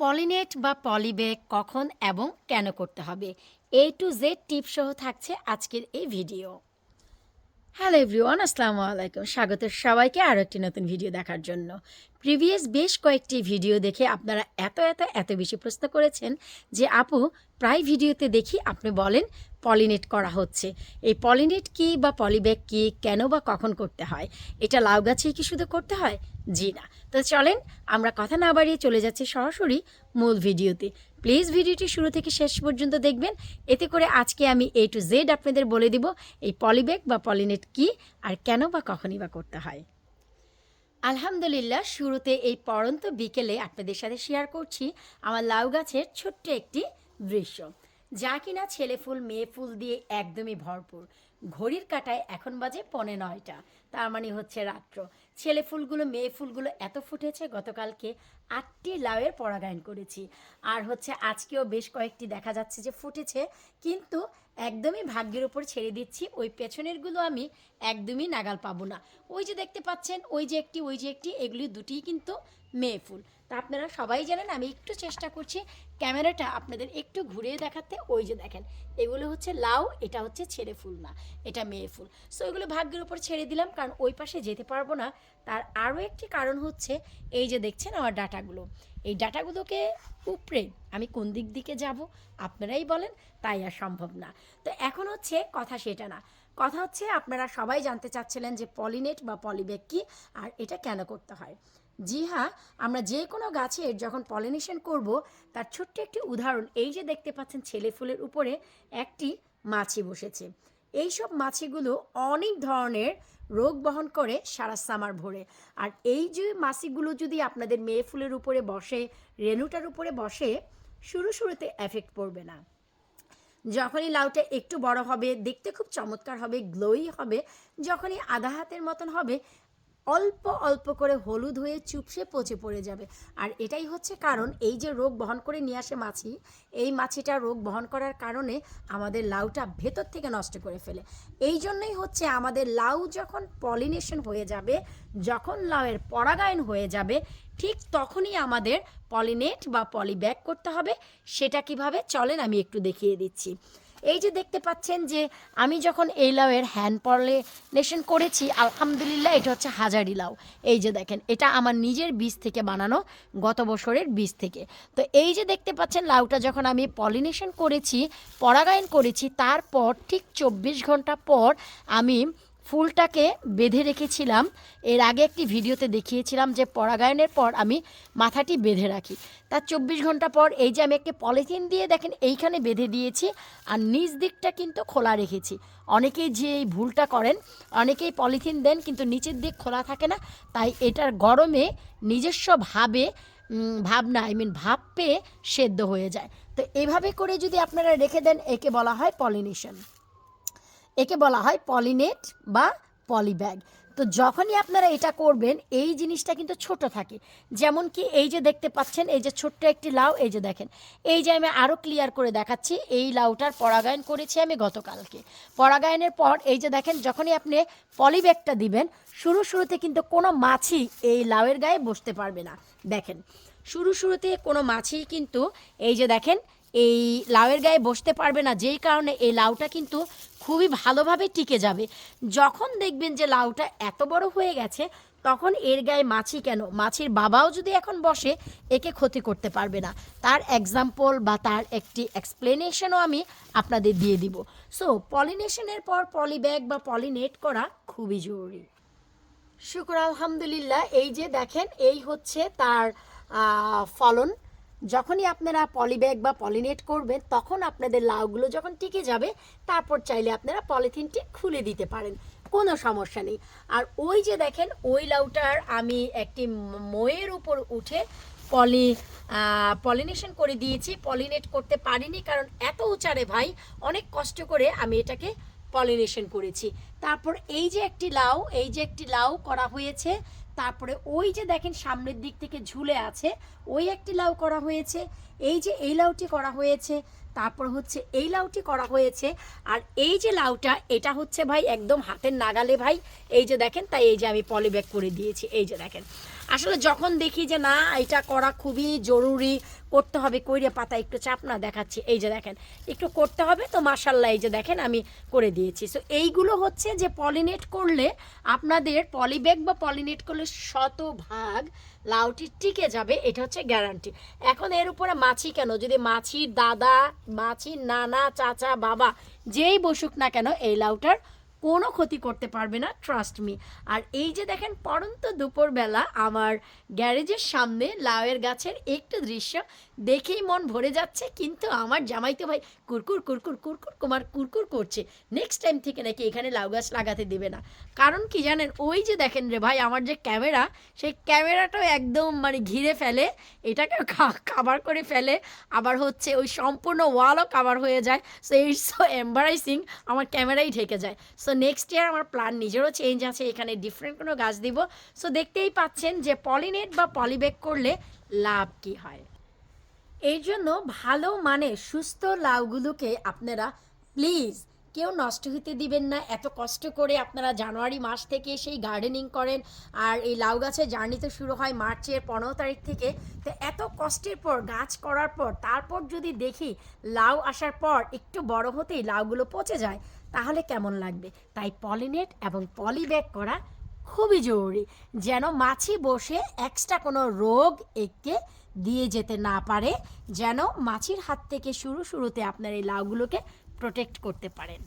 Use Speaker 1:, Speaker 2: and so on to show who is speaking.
Speaker 1: Pollinate বা polybag কখন এবং কেন করতে হবে? এ টু জেড টিপ সহ থাকছে আজকের এই ভিডিও। হ্যালো এভরিওয়ান আসসালামু আলাইকুম। স্বাগত সবাইকে আরও একটি নতুন ভিডিও দেখার জন্য। প্রিভিয়াস বেশ কয়েকটি ভিডিও দেখে আপনারা এত এত এত বেশি প্রশ্ন করেছেন যে, আপু, প্রায় ভিডিওতে দেখি আপনি বলেন পলিনেট করা হচ্ছে। এই পলিনেট কি বা পলিব্যাগ কি, কেন বা কখন করতে হয়? এটা লাউ গাছেই কি শুধু করতে হয়? জি না। তো চলেন, আমরা কথা না বাড়িয়ে চলে যাচ্ছি সরাসরি মূল ভিডিওতে। প্লিজ ভিডিওটি শুরু থেকে শেষ পর্যন্ত দেখবেন। এতে করে আজকে আমি এ টু জেড আপনাদের বলে দিব এই পলিব্যাগ বা পলিনেট কি আর কেন বা কখনই বা করতে হয়। আলহামদুলিল্লাহ, শুরুতে এই পরন্ত বিকেলে আপনাদের সাথে শেয়ার করছি আমার লাউ গাছের ছোট্ট একটি দৃশ্য। যা কিনা ছেলে ফুল, মেয়ে ফুল দিয়ে একদমই ভরপুর। ঘড়ির কাটায় এখন বাজে পনে নয়টা। তার মানে হচ্ছে রাত্র। ছেলে ফুলগুলো, মেয়ে ফুলগুলো এত ফুটেছে, গতকালকে আটটি লাউয়ের পরাগায়ন করেছি। আর হচ্ছে আজকেও বেশ কয়েকটি দেখা যাচ্ছে যে ফুটেছে, কিন্তু একদমই ভাগ্যের উপর ছেড়ে দিচ্ছি, ওই পেছনেরগুলো আমি একদমই নাগাল পাবো না। ওই যে দেখতে পাচ্ছেন, ওই যে একটি, ওই যে একটি, এগুলি দুটিই কিন্তু মেয়ে ফুল। তা আপনারা সবাই জানেন, আমি একটু চেষ্টা করছি ক্যামেরাটা আপনাদের একটু ঘুরিয়ে দেখাতে। ওই যে দেখেন, এগুলো হচ্ছে লাউ, এটা হচ্ছে ছেলে ফুল না। এটা মেয়ে ফুল। সো এগুলো ভাগ্যের উপর ছেড়ে দিলাম, কারণ ওই পাশে যেতে পারব না। তার আরও একটি কারণ হচ্ছে, এই যে দেখছেন আমার ডাটাগুলো। এই ডাটাগুলোকে উপরে আমি কোন দিক দিকে যাব, আপনারাই বলেন, তাই আর সম্ভব না। তো এখন হচ্ছে কথা সেটা না। কথা হচ্ছে, আপনারা সবাই জানতে চাচ্ছিলেন যে পলিনেট বা পলিব্যাগ কী, আর এটা কেন করতে হয়। জি হ্যাঁ আমরা যে কোনো গাছের যখন পলিনেশন করব, তার ছোট্ট একটি উদাহরণ, এই যে দেখতে পাচ্ছেন ছেলে ফুলের উপরে একটি মাছি বসেছে। এইসব মাছিগুলো অনেক ধরনের রোগ বহন করে সারা সামার ভরে। আর এই যে মাছিগুলো যদি আপনাদের মেয়ে ফুলের উপরে বসে রেনুটার উপরে বসে, শুরু শুরুতে এফেক্ট পড়বে না। যখনই লাউটা একটু বড় হবে, দেখতে খুব চমৎকার হবে গ্লোই হবে, যখনই আধা হাতের মতন হবে অল্প অল্প করে হলুদ হয়ে চুপসে পচে পড়ে যাবে। আর এটাই হচ্ছে কারণ, এই যে রোগ বহন করে নিয়ে আসে মাছি, এই মাছিটা রোগ বহন করার কারণে আমাদের লাউটা ভেতর থেকে নষ্ট করে ফেলে। এই জন্যই হচ্ছে আমাদের লাউ যখন পলিনেশন হয়ে যাবে, যখন লাউয়ের পরাগায়ন হয়ে যাবে, ঠিক তখনই আমাদের পলিনেট বা পলিব্যাগ করতে হবে। সেটা কীভাবে? চলেন আমি একটু দেখিয়ে দিচ্ছি। এই যে দেখতে পাচ্ছেন যে আমি যখন এই লাউয়ের হ্যান্ড পলিনেশন করেছি, আলহামদুলিল্লাহ এটা হচ্ছে হাজারি লাউ। এই যে দেখেন, এটা আমার নিজের বীজ থেকে বানানো, গত বছরের বীজ থেকে। তো এই যে দেখতে পাচ্ছেন লাউটা যখন আমি পলিনেশন করেছি, পরাগায়ন করেছি, তারপর ঠিক চব্বিশ ঘণ্টা পর আমি ফুলটাকে বেঁধে রেখেছিলাম। এর আগে একটি ভিডিওতে দেখিয়েছিলাম যে পরাগায়নের পর আমি মাথাটি বেঁধে রাখি। তার চব্বিশ ঘণ্টা পর এই যে আমি একটি পলিথিন দিয়ে দেখেন এইখানে বেঁধে দিয়েছি আর নিচ দিকটা কিন্তু খোলা রেখেছি। অনেকেই যে এই ভুলটা করেন, অনেকেই পলিথিন দেন কিন্তু নিচের দিক খোলা থাকে না। তাই এটার গরমে নিজস্বভাবে ভাবনা আই মিন ভাব পেয়ে সেদ্ধ হয়ে যায়। তো এভাবে করে যদি আপনারা রেখে দেন, একে বলা হয় পলিনেশন। একে বলা হয় পলিনেট বা পলিব্যাগ। তো যখনই আপনারা এটা করবেন, এই জিনিসটা কিন্তু ছোট থাকে। যেমন কি এই যে দেখতে পাচ্ছেন, এই যে ছোট্ট একটি লাউ, এই যে দেখেন। এই যে আমি আরও ক্লিয়ার করে দেখাচ্ছি, এই লাউটার পরাগায়ন করেছি আমি গতকালকে। পরাগায়নের পর এই যে দেখেন, যখনই আপনি পলিব্যাগটা দিবেন, শুরু শুরুতে কিন্তু কোনো মাছি এই লাউয়ের গায়ে বসতে পারবে না। দেখেন, শুরু শুরুতে কোনো মাছি কিন্তু, এই যে দেখেন এই লাউয়ের গায়ে বসতে পারবে না, যেই কারণে এই লাউটা কিন্তু খুবই ভালোভাবে টিকে যাবে। যখন দেখবেন যে লাউটা এত বড় হয়ে গেছে, তখন এর গায়ে মাছি কেন? মাছির বাবাও যদি এখন বসে, একে ক্ষতি করতে পারবে না। তার এক্সাম্পল বা তার একটি এক্সপ্লেনেশনও আমি আপনাদের দিয়ে দিব। সো পলিনেশনের পর পলিব্যাগ বা পলিনেট করা খুবই জরুরি। শুক্র আলহামদুলিল্লাহ, এই যে দেখেন, এই হচ্ছে তার ফলন। যখনই আপনারা পলিব্যাগ বা পলিনেট করবেন, তখন আপনাদের লাউগুলো যখন টিকে যাবে, তারপর চাইলে আপনারা পলিথিনটি খুলে দিতে পারেন। কোনো সমস্যা নেই। আর ওই যে দেখেন, ওই লাউটার আমি একটি ময়ের উপর উঠে পলি পলিনেশন করে দিয়েছি। পলিনেট করতে পারিনি কারণ এত উঁচারে ভাই অনেক কষ্ট করে আমি এটাকে পলিনেশন করেছি। তারপর এই যে একটি লাউ, এই যে একটি লাউ করা হয়েছে তারপরে ওই যে দেখেন সামনের দিক থেকে ঝুলে আছে, ওই একটি লাউ করা হয়েছে, এই যে এই লাউটি করা হয়েছে, তারপর হচ্ছে এই লাউটি করা হয়েছে, আর এই যে লাউটা, এটা হচ্ছে ভাই একদম হাতের নাগালে ভাই, এই যে দেখেন, তাই এই যে আমি পলিব্যাগ করে দিয়েছি, এই যে দেখেন। আসলে যখন দেখি যে না, এটা করা খুবই জরুরি, করতে হবে, কইরে পাতা একটু চাপ না দেখাচ্ছি। এই যে দেখেন, একটু করতে হবে তো মাসাল্লাহ এই যে দেখেন আমি করে দিয়েছি। সো এইগুলো হচ্ছে যে পলিনেট করলে আপনাদের পলিব্যাগ বা পলিনেট করলে শতভাগ লাউটি টিকে যাবে, এটা হচ্ছে গ্যারান্টি এখন এর উপরে মাছি কেন? যদি মাছির দাদা, মাছির নানা, চাচা, বাবা যেই বসুক না কেন, এই লাউটার কোনো ক্ষতি করতে পারবে না ট্রাস্ট মি আর এই যে দেখেন, পরন্ত দুপুরবেলা আমার গ্যারেজের সামনে লাউয়ের গাছের একটু দৃশ্য দেখেই মন ভরে যাচ্ছে, কিন্তু আমার জামাইতো ভাই কুরকুর কুরকুর কুরকুর, কুমার কুরকুর করছে। নেক্সট টাইম থেকে নাকি এখানে লাউ গাছ লাগাতে দেবে না। কারণ কি জানেন, ওই যে দেখেন রে ভাই, আমার যে ক্যামেরা, সেই ক্যামেরাটাও একদম মানে ঘিরে ফেলে, এটাকে কাভার করে ফেলে। আবার হচ্ছে ওই সম্পূর্ণ ওয়ালও কাভার হয়ে যায়। সো ইটস সো এম্বারাইসিং আমার ক্যামেরাই ঢেকে যায়। সো নেক্সট ইয়ার আমার প্ল্যান নিজেরও চেঞ্জ আছে, এখানে ডিফারেন্ট কোনো গাছ দিব। সো দেখতেই পাচ্ছেন যে পলিনেট বা পলিব্যাগ করলে লাভ কি হয়। এই জন্য ভালো মানে সুস্থ লাউগুলোকে আপনারা প্লিজ কেউ নষ্ট হতে দিবেন না। এত কষ্ট করে আপনারা জানুয়ারি মাস থেকে সেই গার্ডেনিং করেন আর এই লাউ গাছের জার্নি তো শুরু হয় মার্চের পনেরো তারিখ থেকে। তো এত কষ্টের পর, গাছ করার পর, তারপর যদি দেখি লাউ আসার পর একটু বড় হতেই লাউগুলো পচে যায় তাহলে কেমন লাগবে? তাই পলিনেট এবং পলিব্যাগ করা খুবই জরুরি, যেন মাছি বসে এক্সট্রা কোনো রোগ একে দিয়ে যেতে না পারে, যেন মাছির হাত থেকে শুরু শুরুতে আপনার এই লাউগুলোকে প্রোটেক্ট করতে পারেন।